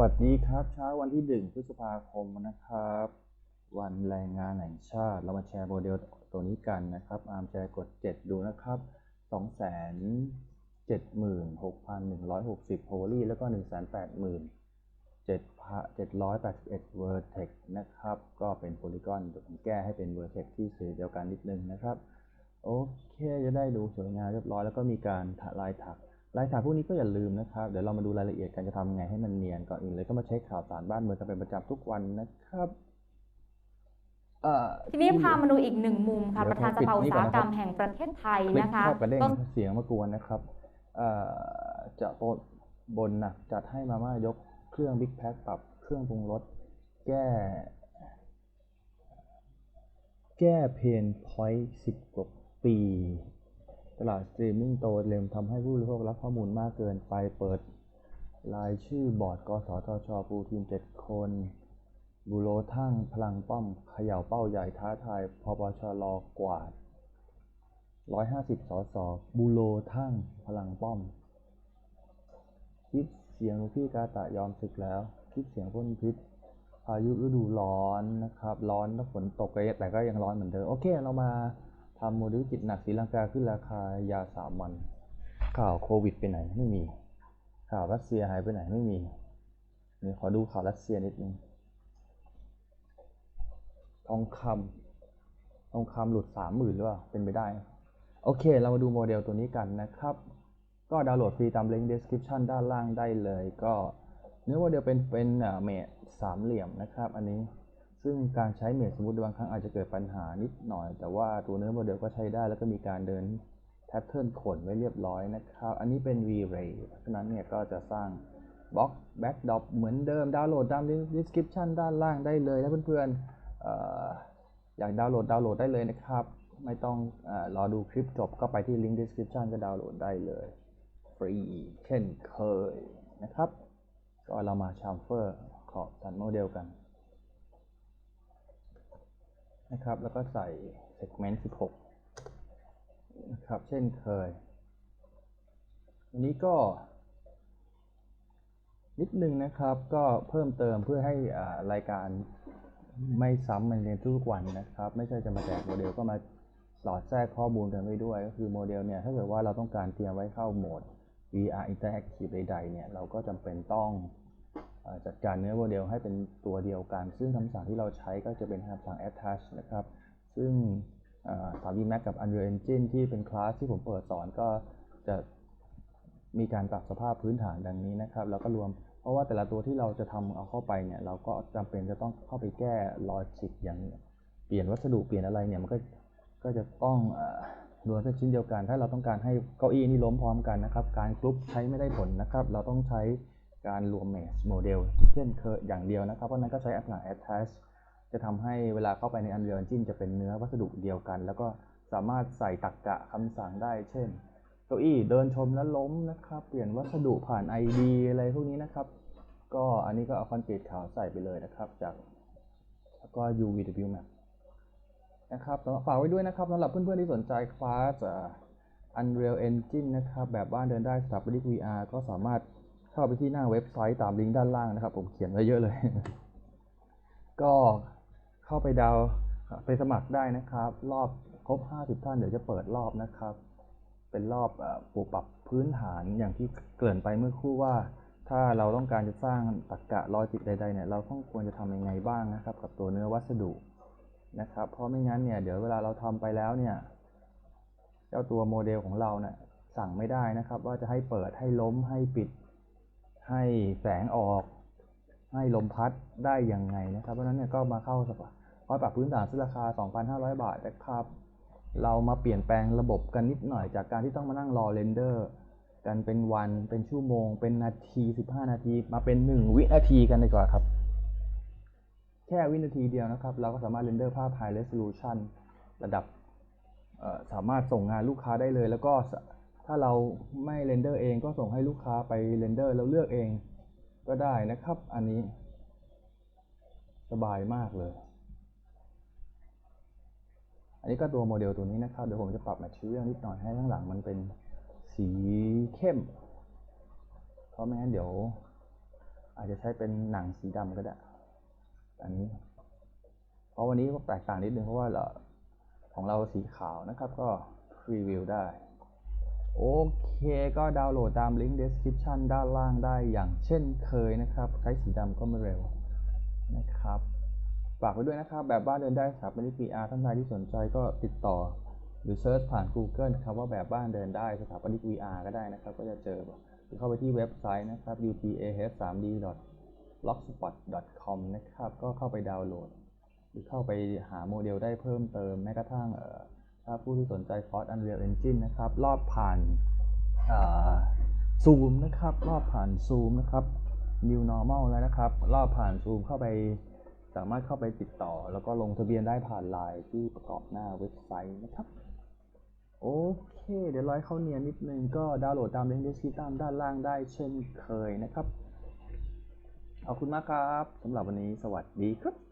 วัสดีครับเช้าวันที่หนึ่งพฤษภาคมนะครับ วันแรงงานแห่งชาติ เรามาแชร์โมเดลตัวนี้กันนะครับ อาร์มแชร์กด 7 ดูนะครับ 2 7 6 1 6 0โพลีแล้วก็ 1 8 7 781 Vertex นะครับ ก็เป็นโพลีกอนผมแก้ให้เป็น Vertex ที่สีเดียวกันนิดนึงนะครับ โอเค จะได้ดูสวยงามเรียบร้อยแล้วก็มีการลายถัก ลายถักพวกนี้ก็อย่าลืมนะครับ เดี๋ยวเรามาดูรายละเอียดกันจะทำไงให้มันเนียนก่อนอื่นเลยก็มาเช็คข่าวสารบ้านเมืองกันเป็นประจำทุกวันนะครับเอ่อ ทีนี้พามาดูอีกหนึ่งมุมค่ะเดี๋ปยวระธานสภาผมปิอุดนี่ตก่อสานหนะครับกรรมแห่งประเทศไทยคลิปนะคะชอบกระเด้งต้นเสียงมากวนนะครับเอ่อจะโปรบนนะจัดให้มาม่ายกเครื่องบิ๊กแพ็คปรับเครื่องปรุงรสแก้ แก้เพนพอยต์สิบกว่าปี ตลาดสตรีมมิ่งโตเร็วทำให้ผู้บริโภครับข้อมูลมากเกินไป เปิดรายชื่อบอร์ด กสทช ปูทีมเจ็ดคน บุโรทั้งพลังป้อมเขย่าเป้าใหญ่ท้าทายพปชรกวาด 150 สสบูโรทั้งพลังป้อม คลิปเสียงพี่กาตะยอมศึกแล้ว คลิปเสียงพ่นพิษพายุฤดูร้อนนะครับ ร้อนแล้วฝนตกแต่ก็ยังร้อนเหมือนเดิม โอเค เรามา ทำโมเดลจิตหนักศรีลังกาขึ้นราคายาสามันข่าวโควิดไปไหนไม่มี ข่าวรัสเซียหายไปไหนไม่มีเดี๋ยวขอดูข่าวรัสเซียนิดนึงทองคำทองคำหลุดสามหมื่นหรือเปล่าเป็นไปได้ โอเค เรามาดูโมเดลตัวนี้กันนะครับ ก็ดาวน์โหลดฟรีตามลิงก์ description ด้านล่างได้เลย ก็เนื้อโมเดลเป็นเป็นเมทสามเหลี่ยมนะครับ อันนี้ ซึ่งการใช้เมทสมมติบางครั้งอาจจะเกิดปัญหานิดหน่อย แต่ว่าตัวเนื้อโมเดลก็ใช้ได้ แล้วก็มีการเดินแพทเทิร์นขนไว้เรียบร้อยนะครับ อันนี้เป็น V-Ray เพราะฉะนั้นเนี่ยก็จะสร้างบล็อกแบ็กดอปเหมือนเดิมดาวน์โหลดตามลิงก์ description ด้านล่างได้เลยนะเพื่อนๆอ่อยากดาวน์โหลดดาวน์โหลดได้เลยนะครับ ไม่ต้องออรอดูคลิปจบก็ไปที่ลิงก์ description ก็ดาวน์โหลดได้เลยฟรีเช่นเคยนะครับ ก็เรามาชามเฟอร์ขอบสันโมเดลกัน นะครับ แล้วก็ใส่ segment 16 นะครับ เช่นเคยอันนี้ก็ นิดนึงนะครับ ก็เพิ่มเติมเพื่อให้อ่ารายการไม่ซ้ำมันเรียนทุกวันนะครับ ไม่ใช่จะมาแจกโมเดลก็มาสอดแทรกข้อมูลกันไว้ด้วย ก็คือโมเดลเนี่ย ถ้าเกิดว่าเราต้องการเตรียมไว้เข้าโหมด VR Interactive ใดๆเนี่ย เราก็จำเป็นต้อง จัดการเนื้อโมเดลให้เป็นตัวเดียวกัน ซึ่งคำสั่งที่เราใช้ก็จะเป็นคำสั่ง attach นะครับ ซึ่งเอ่อ 3D Max กับ Unreal Engine ที่เป็นคลาสที่ผมเปิดสอนก็จะมีการปรับสภาพพื้นฐานดังนี้นะครับ แล้วก็รวมเพราะว่าแต่ละตัวที่เราจะทำเอาเข้าไปเนี่ย เราก็จำเป็นจะต้องเข้าไปแก้ลอจิกอย่างเปลี่ยนวัสดุเปลี่ยนอะไรเนี่ยมันก็ก็จะต้องรวมเป็นชิ้นเดียวกัน ถ้าเราต้องการให้เก้าอี้นี่ล้มพร้อมกันนะครับ การกรุ๊ปใช้ไม่ได้ผลนะครับ เราต้องใช้ การรวมเมชโมเดลเช่นเคยอย่างเดียวนะครับ เพราะนั้นก็ใช้แอปหลัง attach จะทำให้เวลาเข้าไปใน Unreal Engine จะเป็นเนื้อวัสดุเดียวกัน แล้วก็สามารถใส่ตรรกกะคำสั่งได้ เช่นเก้าอี้เดินชมแล้วล้มนะครับ เปลี่ยนวัสดุผ่าน ID อะไรพวกนี้นะครับ ก็อันนี้ก็เอาคอนกรีตขาวใส่ไปเลยนะครับ จากแล้วก็ UVW Map นะครับสำหรับฝากไว้ด้วยนะครับสำหรับเพื่อนๆที่สนใจคลาส Unreal Engine นะครับ แบบบ้านเดินได้สถาปนิก VR ก็สามารถ เข้าไปที่หน้าเว็บไซต์ตามลิงก์ด้านล่างนะครับ ผมเขียนไว้เยอะเลย ก็เข้าไปดาวไปสมัครได้นะครับ รอบครบ 50 ท่านเดี๋ยวจะเปิดรอบนะครับ เป็นรอบออปรับปรับพื้นฐานอย่างที่เกริ่นไปเมื่อคู่ว่า ถ้าเราต้องการจะสร้างตรรกะลอจิกใดๆเนี่ยเราต้องควรจะทำยังไงบ้างนะครับ กับตัวเนื้อวัสดุนะครับ เพราะไม่งั้นเนี่ยเดี๋ยวเวลาเราทำไปแล้วเนี่ยเจ้าตัวโมเดลของเราเนี่ยสั่งไม่ได้นะครับ ว่าจะให้เปิดให้ล้มให้ปิด ให้แสงออก ให้ลมพัดได้ยังไงนะครับเพราะนั้นเนี่ยก็มาเข้าสปาคอยปรับพื้นฐานซื้อราคา 2,500 บาทนะครับ เรามาเปลี่ยนแปลงระบบกันนิดหน่อยจากการที่ต้องมานั่งรอเรนเดอร์กันเป็นวันเป็นชั่วโมง เป็นนาที 15 นาที มาเป็น 1 วินาทีกันดีกว่าครับ แค่วินาทีเดียวนะครับ เราก็สามารถเรนเดอร์ภาพ High Resolution ระดับสามารถส่งงานลูกค้าได้เลย แล้วก็ส ถ้าเราไม่เรนเดอร์เองก็ส่งให้ลูกค้าไปเรนเดอร์แล้วเลือกเองก็ได้นะครับ อันนี้ สบายมากเลย อันนี้ก็ตัวโมเดลตัวนี้นะครับ เดี๋ยวผมจะปรับ material นิดหน่อยให้ข้างหลังมันเป็นสีเข้ม เพราะไม่งั้นเดี๋ยว อาจจะใช้เป็นหนังสีดำก็ได้ อันนี้ เพราะวันนี้ก็แตกต่างนิดนึงเพราะว่าเราของเราสีขาวนะครับก็พรีวิวได้ โอเคก็ดาวน์โหลดตามลิงก์ description ด้านล่างได้อย่างเช่นเคยนะครับ ใช้สีดำก็ไม่เร็วนะครับฝากไว้ด้วยนะครับ แบบบ้านเดินได้สถาปนิก VR ท่านใดที่สนใจก็ติดต่อ หรือเซิร์ชผ่าน Google นะครับว่าแบบบ้านเดินได้สถาปนิก VR ก็ได้นะครับ ก็จะเจอหรือเข้าไปที่เว็บไซต์นะครับ utah3d blogspot.com นะครับ ก็เข้าไปดาวน์โหลด หรือเข้าไปหาโมเดลได้เพิ่มเติมแม้กระทั่งเอ่อ ถ้าผู้ที่สนใจคอร์ส Unreal Engine นะครับ รอบผ่านซูมนะครับ รอบผ่านซูมนะครับ New Normal แล้วนะครับ รอบผ่านซูมเข้าไป สามารถเข้าไปติดต่อ แล้วก็ลงทะเบียนได้ผ่านไลน์ที่ประกอบหน้าเว็บไซต์นะครับ โอเค เดี๋ยวร้อยเข้าเนียนนิดนึงก็ดาวน์โหลดตามลิงก์ description ด้านล่างได้เช่นเคยนะครับ ขอบคุณมากครับสำหรับวันนี้สวัสดีครับ